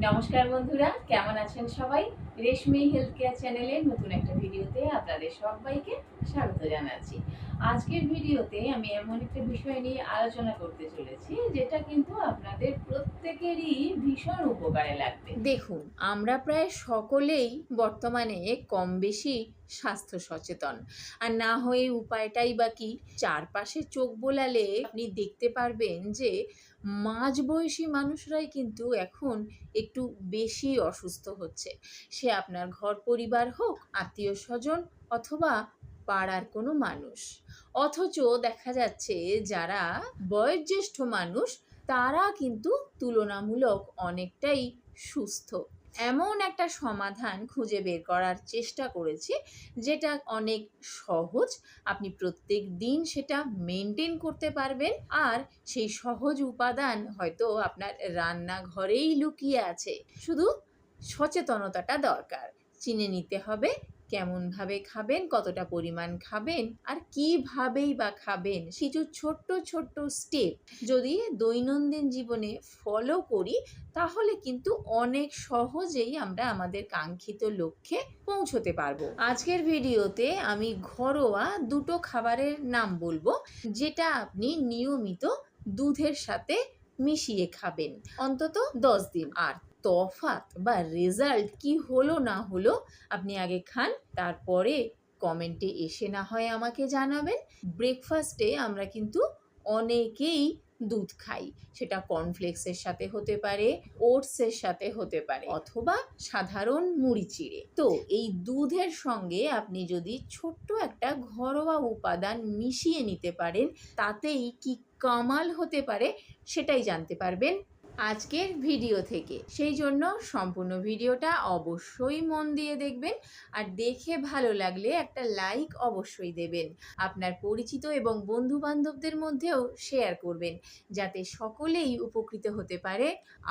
নমস্কার বন্ধুরা, কেমন আছেন সবাই? রেশমি হেলথ কেয়ার চ্যানেলে নতুন একটা ভিডিওতে আপনাদের সবাইকে স্বাগত জানাচ্ছি। আজকের ভিডিওতে আমি এমন একটা বিষয় নিয়ে আলোচনা করতে চলেছি, যেটা কিন্তু আপনাদের প্রত্যেকেরই ভীষণ উপকারে লাগবে। দেখুন, আমরা প্রায় সকলেই বর্তমানে কম বেশি স্বাস্থ্য সচেতন। আর না হয়ে উপায়টাই বা কি? চারপাশে চোখ বোলালে আপনি দেখতে পারবেন যে মাঝবয়সী মানুষরাই কিন্তু এখন একটু বেশি অসুস্থ হচ্ছে। সে আপনার ঘর পরিবার হোক, আত্মীয় স্বজন অথবা পাড়ার কোনো মানুষ। অথচ দেখা যাচ্ছে যারা বয়োজ্যেষ্ঠ মানুষ, তারা কিন্তু তুলনামূলক অনেকটাই সুস্থ। এমন একটা সমাধান খুঁজে বের করার চেষ্টা করেছি, যেটা অনেক সহজ। আপনি প্রত্যেক দিন সেটা মেনটেন করতে পারবেন, আর সেই সহজ উপাদান হয়তো আপনার রান্নাঘরেই লুকিয়ে আছে। শুধু সচেতনতাটা দরকার। চিনে নিতে হবে কেমনভাবে খাবেন, কতটা পরিমাণ খাবেন আর কিভাবেই বা খাবেন কিছু ছোট্ট ছোট্ট স্টেপ যদি দৈনন্দিন জীবনে ফলো করি, তাহলে কিন্তু অনেক সহজেই আমরা আমাদের কাঙ্ক্ষিত লক্ষ্যে পৌঁছতে পারব। আজকের ভিডিওতে আমি ঘরোয়া দুটো খাবারের নাম বলব, যেটা আপনি নিয়মিত দুধের সাথে মিশিয়ে খাবেন, অন্তত দশ দিন। আর তফাত বা রেজাল্ট কি হলো না হলো আপনি আগে খান, তারপরে কমেন্টে এসে না হয় আমাকে জানাবেন। ব্রেকফাস্টে আমরা কিন্তু অনেকেই দুধ খাই, সেটা কর্নফ্লেক্সের সাথে হতে পারে ওটসের সাথে হতে পারে, অথবা সাধারণ মুড়ি চিড়ে। তো এই দুধের সঙ্গে আপনি যদি ছোট্ট একটা ঘরোয়া উপাদান মিশিয়ে নিতে পারেন, তাতেই কি কামাল হতে পারে সেটাই জানতে পারবেন। আজকের ভিডিও থেকে। সেই জন্য সম্পূর্ণ ভিডিওটা অবশ্যই মন দিয়ে দেখবেন আর দেখে ভালো লাগলে একটা লাইক অবশ্যই দেবেন। আপনার পরিচিত এবং বন্ধু বান্ধবদের মধ্যেও শেয়ার করবেন, যাতে সকলেই উপকৃত হতে পারে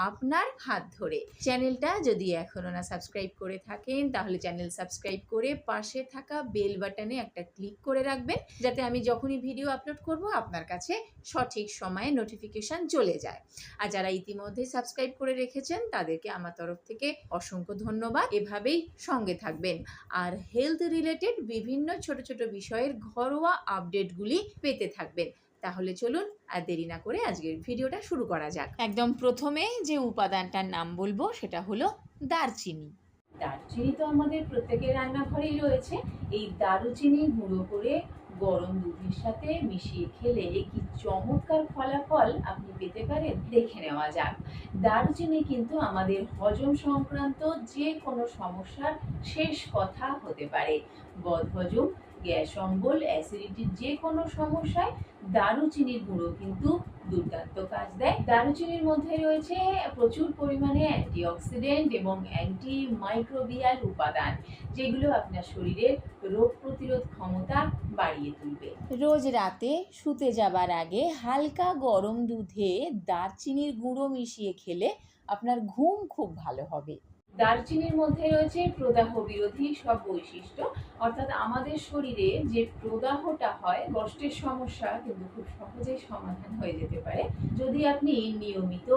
আপনার হাত ধরে। চ্যানেলটা যদি এখনও না সাবস্ক্রাইব করে থাকেন, তাহলে চ্যানেল সাবস্ক্রাইব করে পাশে থাকা বেল বাটনে একটা ক্লিক করে রাখবেন, যাতে আমি যখনই ভিডিও আপলোড করব, আপনার কাছে সঠিক সময়ে নোটিফিকেশান চলে যায়। আর যারা ইতিমধ্যে সাবস্ক্রাইব করে রেখেছেন, তাদেরকে আমার তরফ থেকে অসংখ্য ধন্যবাদ। এভাবেই সঙ্গে থাকবেন। আর হেলথ রিলেটেড বিভিন্ন ছোট ছোট বিষয়ের ঘরোয়া আপডেটগুলি পেতে থাকবেন। তাহলে চলুন আর দেরি না করে আজকের ভিডিওটা শুরু করা যাক। একদম প্রথমে যে উপাদানটার নাম বলব, সেটা হলো দারচিনি। দারুচিনি তো আমাদের প্রত্যেকের রান্নাঘরেই রয়েছে। এই দারুচিনি গুঁড়ো করে গরম দুধের সাথে মিশিয়ে খেলে কি চমৎকার ফলাফল আপনি পেতে পারেন। দেখে নেওয়া যাক। দারুচিনি কিন্তু আমাদের হজম সংক্রান্ত যে কোনো সমস্যার শেষ কথা হতে পারে। বদহজম, গ্যাস অম্বল, অ্যাসিডিটির যে কোনো সমস্যায় দারুচিনির গুঁড়ো কিন্তু দুর্দান্ত কাজ দেয়। দারুচিনির মধ্যে রয়েছে প্রচুর পরিমাণে অ্যান্টিঅক্সিডেন্ট এবং অ্যান্টি মাইক্রোবিয়াল উপাদান, যেগুলো আপনার শরীরের রোগ প্রতিরোধ ক্ষমতা বাড়িয়ে তুলবে। রোজ রাতে শুতে যাবার আগে হালকা গরম দুধে দারচিনির গুঁড়ো মিশিয়ে খেলে আপনার ঘুম খুব ভালো হবে। দারচিনির মধ্যে রয়েছে প্রদাহ বিরোধী সব বৈশিষ্ট্য। অর্থাৎ আমাদের শরীরে যে প্রদাহটা হয়, কষ্টের সমস্যা কিন্তু খুব সহজেই সমাধান হয়ে যেতে পারে। যদি আপনি নিয়মিত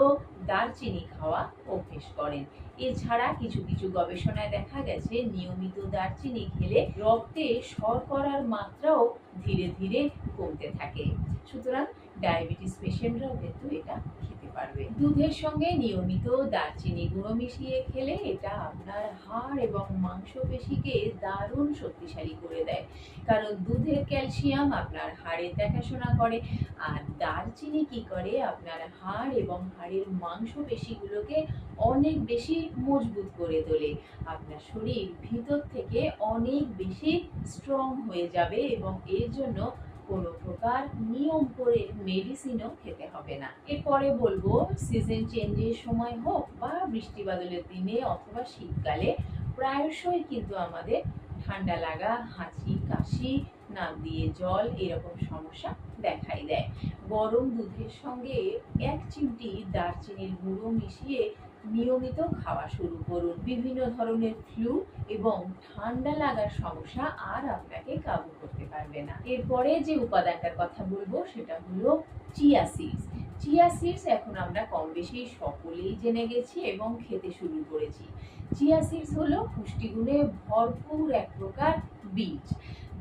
দারচিনি খাওয়া অভ্যেস করেন। এছাড়া কিছু কিছু গবেষণায় দেখা গেছে, নিয়মিত দারচিনি খেলে রক্তে শর্করার মাত্রাও ধীরে ধীরে কমতে থাকে। সুতরাং ডায়াবেটিস পেশেন্টরাও কিন্তু এটা পারবে। দুধের সঙ্গে নিয়মিত দারচিনি গুঁড়ো মিশিয়ে খেলে এটা আপনার হাড় এবং মাংসপেশিকে দারুণ শক্তিশালী করে দেয়। কারণ দুধের ক্যালসিয়াম আপনার হাড়ের দেখাশোনা করে, আর দারচিনি কি করে? আপনার হাড় এবং হাড়ের মাংসপেশিগুলোকে অনেক বেশি মজবুত করে তোলে। আপনার শরীর ভিতর থেকে অনেক বেশি স্ট্রং হয়ে যাবে এবং এর জন্য কোনো প্রকার নিয়ম করে মেডিসিনও খেতে হবে না। এরপরে বলব সিজন চেঞ্জের সময় হোক বা বৃষ্টি বাদলের দিনে অথবা শীতকালে, প্রায়শই কিন্তু আমাদের ঠান্ডা লাগা, হাঁচি, কাশি, নাক দিয়ে জল এরকম সমস্যা দেখাই দেয়। গরম দুধের সঙ্গে এক চিমটি দারচিনির গুঁড়ো মিশিয়ে নিয়মিত খাওয়া শুরু করুন। বিভিন্ন ধরনের ফ্লু এবং ঠান্ডা লাগার সমস্যা আর আপনাকে কাবু করতে পারবে না। এরপরে যে উপাদানটার কথা বলব, সেটা হলো চিয়া সিডস চিয়া সিডস এখন আমরা কম বেশি সকলেই জেনে গেছি এবং খেতে শুরু করেছি। চিয়া সিডস হলো পুষ্টিগুণে ভরপুর এক প্রকার বীজ।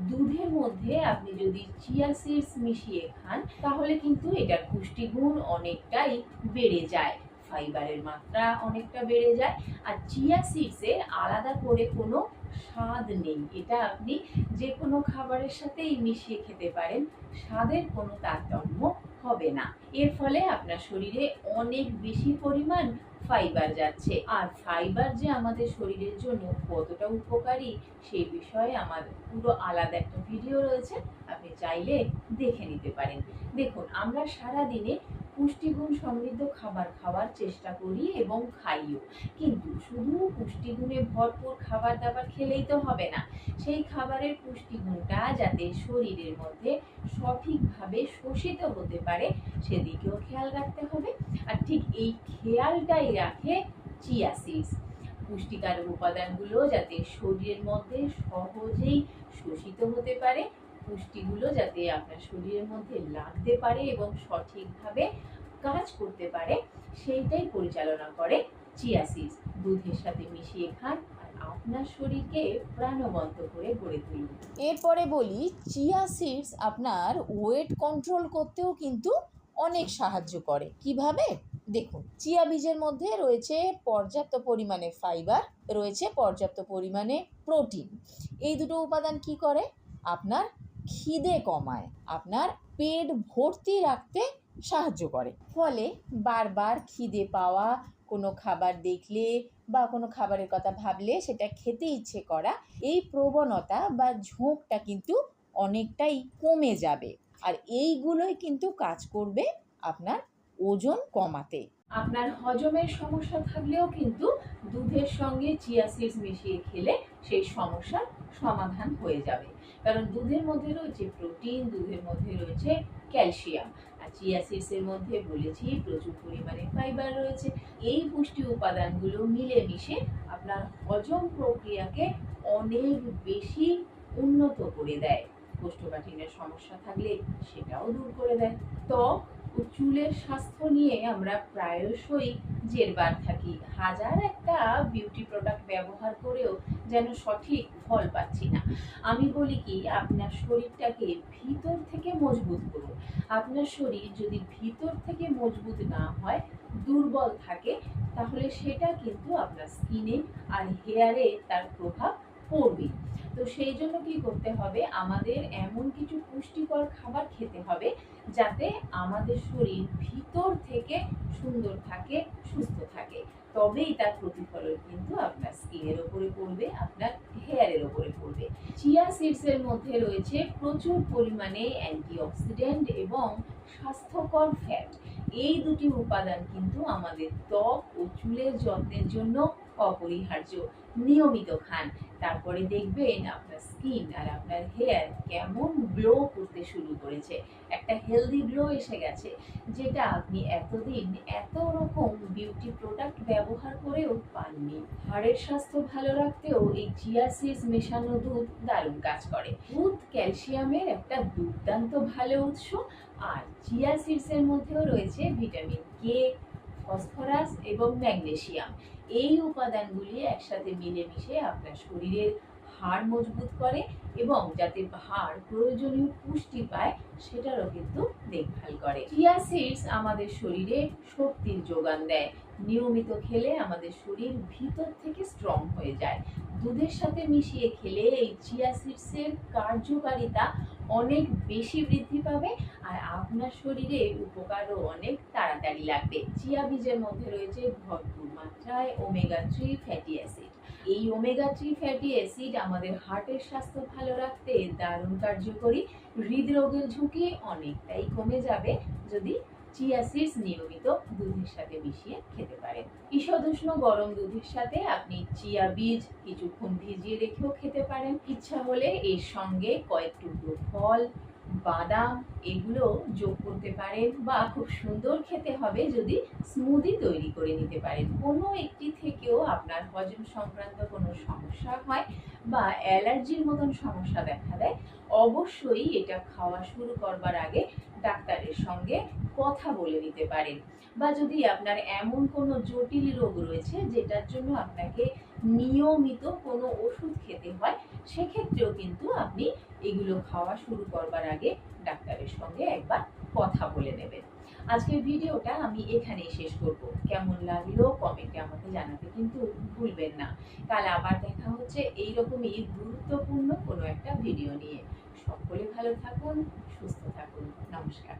দুধের মধ্যে আপনি যদি চিয়া সিডস মিশিয়ে খান, তাহলে কিন্তু এটার পুষ্টিগুণ অনেকটাই বেড়ে যায়। ফাইবারের মাত্রা অনেকটা বেড়ে যায় আর চিয়া সিডসের আলাদা করে কোনো স্বাদ নেই। এটা আপনি যে কোনো খাবারের সাথেই মিশিয়ে খেতে পারেন, স্বাদের কোনো তারতম্য হবে না। এর ফলে আপনার শরীরে অনেক বেশি পরিমাণ ফাইবার যাচ্ছে। আর ফাইবার যে আমাদের শরীরের জন্য কতটা উপকারী সেই বিষয়ে আমার পুরো আলাদা একটা ভিডিও রয়েছে, আপনি চাইলে দেখে নিতে পারেন। দেখুন, আমরা সারা দিনে পুষ্টিগুণ সমৃদ্ধ খাবার খাওয়ার চেষ্টা করি এবং খাইও। কিন্তু শুধু পুষ্টিগুণে ভরপুর খাবার দাবার খেলেই তো হবে না। সেই খাবারের পুষ্টিগুণটা যাতে শরীরের মধ্যে সঠিকভাবে শোষিত হতে পারে, সেদিকেও খেয়াল রাখতে হবে। আর ঠিক এই খেয়ালটাই রাখে চিয়া সিডস। পুষ্টিকারক উপাদানগুলো যাতে শরীরের মধ্যে সহজেই শোষিত হতে পারে পুষ্টিগুলো যাতে আপনার শরীরের মধ্যে লাগতে পারে এবং সঠিকভাবে কাজ করতে পারে, সেইটাই পরিচালনা করে চিয়া সিডস। দুধের সাথে মিশিয়ে খান আর আপনার শরীরকে প্রাণবন্ত করে গড়ে তুলুন। এরপরে বলি, চিয়া সিডস আপনার ওয়েট কন্ট্রোল করতেও কিন্তু অনেক সাহায্য করে। কীভাবে? দেখুন, চিয়া বীজের মধ্যে রয়েছে পর্যাপ্ত পরিমাণে ফাইবার, রয়েছে পর্যাপ্ত পরিমাণে প্রোটিন। এই দুটো উপাদান কি করে? আপনার খিদে কমায়। আপনার পেট ভর্তি রাখতে সাহায্য করে। ফলে বারবার খিদে পাওয়া, কোনো খাবার দেখলে বা কোনো খাবারের কথা ভাবলে সেটা খেতে ইচ্ছে করা, এই প্রবণতা বা ঝোঁকটা কিন্তু অনেকটাই কমে যাবে। আর এইগুলোই কিন্তু কাজ করবে আপনার ওজন কমাতে। আপনার হজমের সমস্যা থাকলেও কিন্তু দুধের সঙ্গে চিয়া সিডস মিশিয়ে খেলে সেই সমস্যার সমাধান হয়ে যাবে। কারণ দুধের মধ্যে রয়েছে প্রোটিন, দুধের মধ্যে রয়েছে ক্যালসিয়াম। আর চিয়াসিসের মধ্যে বলেছি প্রচুর পরিমাণে ফাইবার রয়েছে। এই পুষ্টি উপাদানগুলো মিলেমিশে আপনার হজম প্রক্রিয়াকে অনেক বেশি উন্নত করে দেয়। কোষ্ঠকাঠিন্যের সমস্যা থাকলে সেটাও দূর করে দেয়। ত্বক চুলের স্বাস্থ্য নিয়ে আমরা প্রায়শই জেরবার থাকি। হাজার একটা বিউটি প্রোডাক্ট ব্যবহার করেও যেন সঠিক ফল পাচ্ছি না। আমি বলি কি, আপনার শরীরটাকে ভিতর থেকে মজবুত করুন। আপনার শরীর যদি ভিতর থেকে মজবুত না হয়, দুর্বল থাকে, তাহলে সেটা কিন্তু আপনার স্কিনে আর হেয়ারে তার প্রভাব পড়বে। তো সেই জন্য কি করতে হবে? আমাদের এমন কিছু পুষ্টিকর খাবার খেতে হবে যাতে আমাদের শরীর ভিতর থেকে সুন্দর থাকে, সুস্থ থাকে। তবেই তার প্রতিফলন কিন্তু আপনার স্কিনের ওপরে পড়বে, আপনার হেয়ারের ওপরে পড়বে। চিয়া সিডসের মধ্যে রয়েছে প্রচুর পরিমাণে অ্যান্টিঅক্সিডেন্ট এবং স্বাস্থ্যকর ফ্যাট। এই দুটি উপাদান কিন্তু আমাদের ত্বক ও চুলের যত্নের জন্য অপরিহার্য। নিয়মিত খান। তারপরে দেখবেন আপনার স্কিন আর আপনার হেয়ার কেমন গ্লো করতে শুরু করেছে। একটা হেলদি গ্লো এসে গেছে, যেটা আপনি এতদিন এত রকম বিউটি প্রোডাক্ট ব্যবহার করেও পাননি। হাড়ের স্বাস্থ্য ভালো রাখতেও এই চিয়া সিডস মেশানো দুধ দারুণ কাজ করে। দুধ ক্যালসিয়ামের একটা দুর্দান্ত ভালো উৎস, আর চিয়া সিডসের মধ্যেও রয়েছে ভিটামিন কে ফসফরাস এবং ম্যাগনেসিয়াম এই উপাদানগুলি একসাথে মিলেমিশে আপনার শরীরের হাড় মজবুত করে এবং যাতে হাড় প্রয়োজনীয় পুষ্টি পায়, সেটারও কিন্তু দেখভাল করে। চিয়া সিডস আমাদের শরীরে শক্তির যোগান দেয়। নিয়মিত খেলে আমাদের শরীর ভিতর থেকে স্ট্রং হয়ে যায়। দুধের সাথে মিশিয়ে খেলে এই চিয়া সিডসের কার্যকারিতা অনেক বেশি বৃদ্ধি পাবে আর আপনার শরীরে উপকারও অনেক তাড়াতাড়ি লাগবে। চিয়া বীজের মধ্যে রয়েছে ভরপুর মাত্রায় ওমেগা থ্রি ফ্যাটি অ্যাসিড এই ওমেগা থ্রি ফ্যাটি অ্যাসিড আমাদের হার্টের স্বাস্থ্য ভালো রাখতে দারুণ কার্যকরী। হৃদরোগের ঝুঁকি অনেকটাই কমে যাবে যদি চিয়া নিয়মিত দুধের সাথে মিশিয়ে খেতে পারেন। ঈষদুষ্ণ গরম দুধের সাথে আপনি চিয়া বীজ কিছুক্ষণ ভিজিয়ে রেখেও খেতে পারেন। ইচ্ছা হলে এর সঙ্গে কয়েক টুকরো ফল বাদাম এগুলো যোগ করতে পারেন বা খুব সুন্দর খেতে হবে যদি স্মুদি তৈরি করে নিতে পারেন। কোনো একটি থেকেও আপনার হজম সংক্রান্ত কোনো সমস্যা হয় বা অ্যালার্জির মতন সমস্যা দেখা দেয়, অবশ্যই এটা খাওয়া শুরু করবার আগে ডাক্তারের সঙ্গে কথা বলে নিতে পারেন। বা যদি আপনার এমন কোনো জটিল রোগ রয়েছে যেটার জন্য আপনাকে নিয়মিত কোনো ওষুধ খেতে হয় সেক্ষেত্রেও কিন্তু আপনি এগুলো খাওয়া শুরু করবার আগে ডাক্তারের সঙ্গে একবার কথা বলে নেবেন। আজকের ভিডিওটা আমি এখানেই শেষ করব। কেমন লাগল কমেন্টে আমাকে জানাতে কিন্তু ভুলবেন না। কাল আবার দেখা হচ্ছে এই এইরকমই গুরুত্বপূর্ণ কোনো একটা ভিডিও নিয়ে। সকলে ভালো থাকুন, সুস্থ থাকুন। নমস্কার।